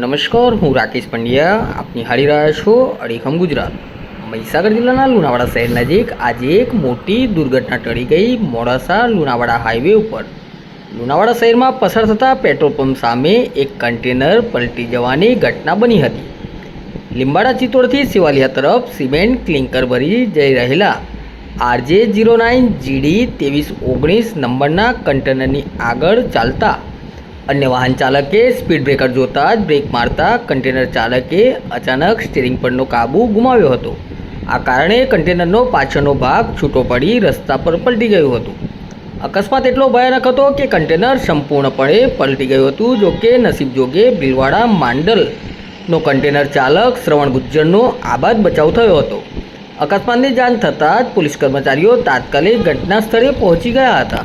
નમસ્કાર, હું રાકેશ પંડ્યા. આપની હાળી રહ્યા છો અડીખમ ગુજરાત. મહીસાગર જિલ્લાના લુણાવાડા શહેર નજીક આજે એક મોટી દુર્ઘટના ટળી ગઈ મોડાસા લુણાવાડા હાઈવે ઉપર. લુણાવાડા શહેરમાં પસાર થતા પેટ્રોલ પંપ સામે એક કન્ટેનર પલટી જવાની ઘટના બની હતી. લીંબાડા ચિત્તોડથી સિવાલિયા તરફ સિમેન્ટ ક્લિંકર ભરી જઈ રહેલા આરજે જીરો નાઇન જીડી ત્રેવીસ ઓગણીસ નંબરના કન્ટેનરની આગળ ચાલતા અન્ય વાહન ચાલકે સ્પીડ બ્રેકર જોતા જ બ્રેક મારતા કન્ટેનર ચાલકે અચાનક સ્ટીરિંગ પરનો કાબુ ગુમાવ્યો હતો આ કારણે કન્ટેનરનો પાછળનો ભાગ છૂટો પડી રસ્તા પર પલટી ગયું હતું અકસ્માત એટલો ભયાનક હતો કે કન્ટેનર સંપૂર્ણપણે પલટી ગયું હતું, જો કે નસીબ જોગે ભીલવાડા માંડલનો કન્ટેનર ચાલક શ્રવણ ગુજ્જરનો આબાદ બચાવ થયો હતો. અકસ્માતની જાણ થતાં જ પોલીસ કર્મચારીઓ તાત્કાલિક ઘટના સ્થળે પહોંચી ગયા હતા.